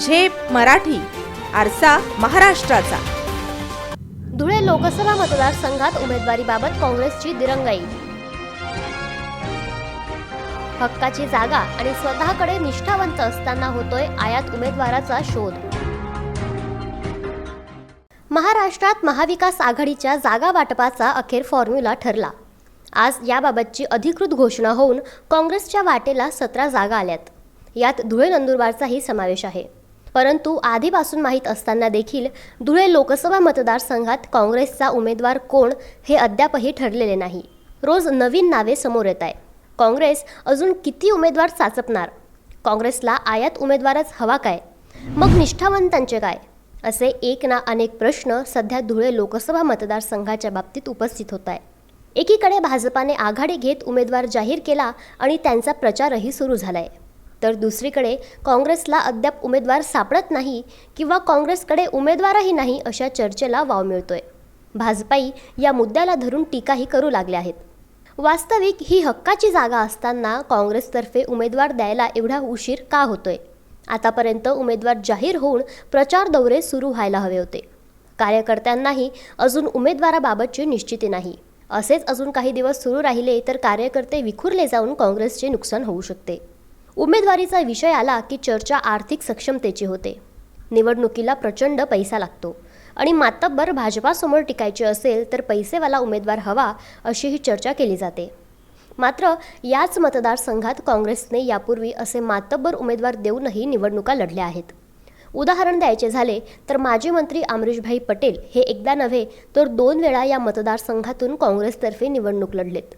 झेप मराठी आरसा महाराष्ट्राचा. धुळे लोकसभा मतदारसंघात उमेदवारीबाबत काँग्रेसची दिरंगाई. हक्काची जागा आणि स्वतःकडे निष्ठावंत असताना होतोय आयात उमेदवाराचा शोध. महाराष्ट्रात महाविकास आघाडीच्या जागा वाटपाचा अखेर फॉर्म्युला ठरला. आज याबाबतची अधिकृत घोषणा होऊन काँग्रेसच्या वाटेला सतरा जागा आल्यात. यात धुळे नंदुरबारचाही समावेश आहे. परंतु आधीपासून माहीत असताना देखील धुळे लोकसभा मतदारसंघात काँग्रेसचा उमेदवार कोण हे अद्यापही ठरलेले नाही. रोज नवीन नावे समोर येत आहे. काँग्रेस अजून किती उमेदवार साचपणार? काँग्रेसला आयात उमेदवारच हवा काय? मग निष्ठावंतांचे काय? असे एक ना अनेक प्रश्न सध्या धुळे लोकसभा मतदारसंघाच्या बाबतीत उपस्थित होत आहे. एकीकडे भाजपाने आघाडी घेत उमेदवार जाहीर केला आणि त्यांचा प्रचारही सुरू झाला आहे तर दुसरीकडे काँग्रेसला अद्याप उमेदवार सापडत नाही किंवा काँग्रेसकडे उमेदवारही नाही अशा चर्चेला वाव मिळतोय. भाजपाई या मुद्द्याला धरून टीकाही करू लागल्या आहेत. वास्तविक ही हक्काची जागा असताना काँग्रेसतर्फे उमेदवार द्यायला एवढा उशीर का होतोय? आतापर्यंत उमेदवार जाहीर होऊन प्रचार दौरे सुरू व्हायला हवे होते. कार्यकर्त्यांनाही अजून उमेदवाराबाबतची निश्चिती नाही. असेच अजून काही दिवस सुरू राहिले तर कार्यकर्ते विखुरले जाऊन काँग्रेसचे नुकसान होऊ शकते. उमेदवारीचा विषय आला की चर्चा आर्थिक सक्षमतेची होते. निवडणुकीला प्रचंड पैसा लागतो. आणि मातब्बर भाजपासमोर टिकायचे असेल तर पैसेवाला उमेदवार हवा अशी ही चर्चा केली जाते. मात्र याच मतदारसंघात काँग्रेसने यापूर्वी असे मातब्बर उमेदवार देऊनही निवडणुका लढल्या आहेत. उदाहरण द्यायचे झाले तर माजी मंत्री अमरीशभाई पटेल हे एकदा नव्हे तर दोन वेळा या मतदारसंघातून काँग्रेसतर्फे निवडणूक लढलेत.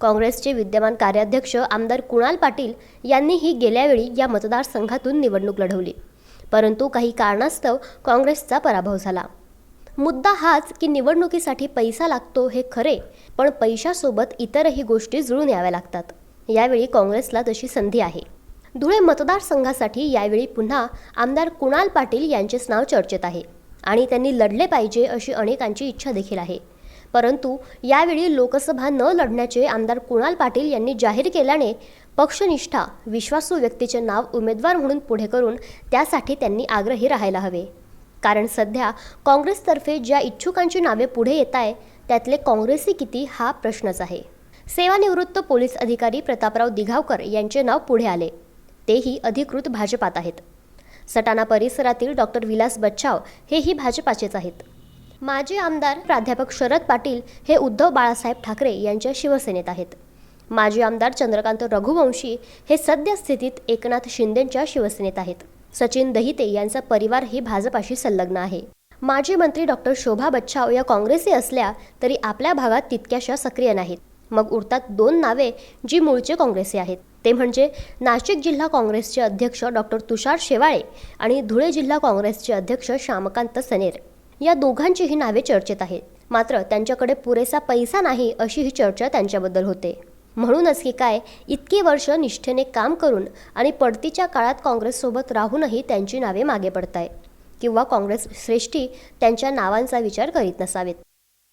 काँग्रेसचे विद्यमान कार्याध्यक्ष आमदार कुणाल पाटील यांनीही गेल्यावेळी या मतदारसंघातून निवडणूक लढवली. परंतु काही कारणास्तव काँग्रेसचा पराभव झाला. मुद्दा हाच की निवडणुकीसाठी पैसा लागतो हे खरे पण पैशासोबत इतरही गोष्टी जुळून याव्या लागतात. यावेळी काँग्रेसला तशी संधी आहे. धुळे मतदारसंघासाठी यावेळी पुन्हा आमदार कुणाल पाटील यांचेच नाव चर्चेत आहे आणि त्यांनी लढले पाहिजे अशी अनेकांची इच्छा देखील आहे. परंतु यावेळी लोकसभा न लढण्याचे आमदार कुणाल पाटील यांनी जाहीर केल्याने पक्षनिष्ठा विश्वासू व्यक्तीचे नाव उमेदवार म्हणून पुढे करून त्यासाठी त्यांनी आग्रही राहायला हवे. कारण सध्या काँग्रेसतर्फे ज्या इच्छुकांची नावे पुढे येत आहे त्यातले काँग्रेसी किती हा प्रश्नच आहे. सेवानिवृत्त पोलीस अधिकारी प्रतापराव दिघावकर यांचे नाव पुढे आले. तेही अधिकृत भाजपात आहेत. सटाणा परिसरातील डॉक्टर विलास बच्चाव हेही भाजपाचेच आहेत. माजी आमदार प्राध्यापक शरद पाटील हे उद्धव बाळासाहेब ठाकरे यांच्या शिवसेनेत आहेत. माजी आमदार चंद्रकांत रघुवंशी हे सद्यस्थितीत एकनाथ शिंदेंच्या शिवसेनेत आहेत. सचिन दहिते यांचा परिवारही भाजपाशी संलग्न आहे. माजी मंत्री डॉक्टर शोभा बच्छाव या काँग्रेसी असल्या तरी आपल्या भागात तितक्याशा सक्रिय नाहीत. मग उरतात दोन नावे जी मूळचे काँग्रेसी आहेत. ते म्हणजे नाशिक जिल्हा काँग्रेसचे अध्यक्ष डॉक्टर तुषार शेवाळे आणि धुळे जिल्हा काँग्रेसचे अध्यक्ष श्यामकांत सनेर. या दोघांचीही नावे चर्चेत आहेत. मात्र त्यांच्याकडे पुरेसा पैसा नाही अशी ही चर्चा त्यांच्याबद्दल होते. म्हणूनच की काय इतकी वर्ष निष्ठेने काम करून आणि पडतीच्या काळात काँग्रेससोबत राहूनही त्यांची नावे मागे पडताय. किंवा काँग्रेस श्रेष्ठी त्यांच्या नावांचा विचार करीत नसावेत.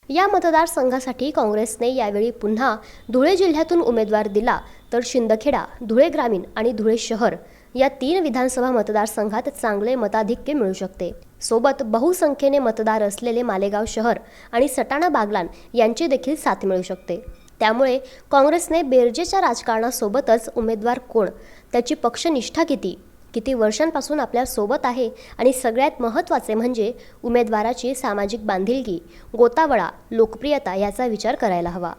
या मतदारसंघासाठी काँग्रेसने यावेळी पुन्हा धुळे जिल्ह्यातून उमेदवार दिला तर शिंदखेडा धुळे ग्रामीण आणि धुळे शहर या तीन विधानसभा मतदारसंघात चांगले मताधिक्य मिळू शकते. सोबत बहुसंख्येने मतदार असलेले मालेगाव शहर आणि सटाणा बागलान यांची देखील साथ मिळू शकते. त्यामुळे काँग्रेसने बेरजेच्या राजकारणासोबतच उमेदवार कोण त्याची पक्षनिष्ठा किती किती वर्षांपासून आपल्यासोबत आहे आणि सगळ्यात महत्त्वाचे म्हणजे उमेदवाराची सामाजिक बांधिलकी गोतावळा लोकप्रियता याचा विचार करायला हवा.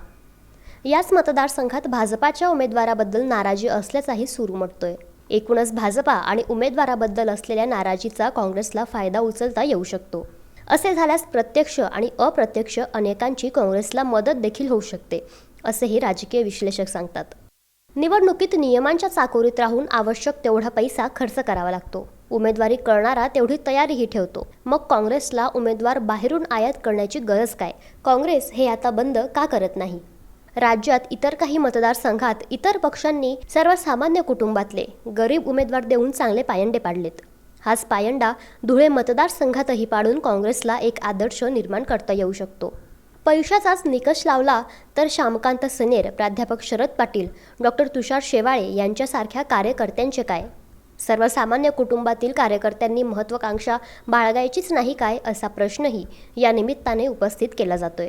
याच मतदारसंघात भाजपाच्या उमेदवाराबद्दल नाराजी असल्याचाही सूर उमटतोय. एकूणच भाजपा आणि उमेदवाराबद्दल असलेल्या नाराजीचा काँग्रेसला फायदा उचलता येऊ शकतो. असे झाल्यास प्रत्यक्ष आणि अप्रत्यक्ष अनेकांची काँग्रेसला मदत देखील होऊ शकते असेही राजकीय विश्लेषक सांगतात. निवडणुकीत नियमांच्या चाकोरीत राहून आवश्यक तेवढा पैसा खर्च करावा लागतो. उमेदवारी करणारा तेवढी तयारीही ठेवतो. मग काँग्रेसला उमेदवार बाहेरून आयात करण्याची गरज काय? काँग्रेस हे आता बंद का करत नाही? राज्यात इतर काही मतदारसंघात इतर पक्षांनी सर्वसामान्य कुटुंबातले गरीब उमेदवार देऊन चांगले पायंडे पाडलेत. हाच पायंडा धुळे मतदारसंघातही पाडून काँग्रेसला एक आदर्श निर्माण करता येऊ शकतो. पैशाचाच निकष लावला तर श्यामकांत सनेर प्राध्यापक शरद पाटील डॉक्टर तुषार शेवाळे यांच्यासारख्या कार्यकर्त्यांचे काय? सर्वसामान्य कुटुंबातील कार्यकर्त्यांनी महत्त्वाकांक्षा बाळगायचीच नाही काय असा प्रश्नही या निमित्ताने उपस्थित केला जातोय.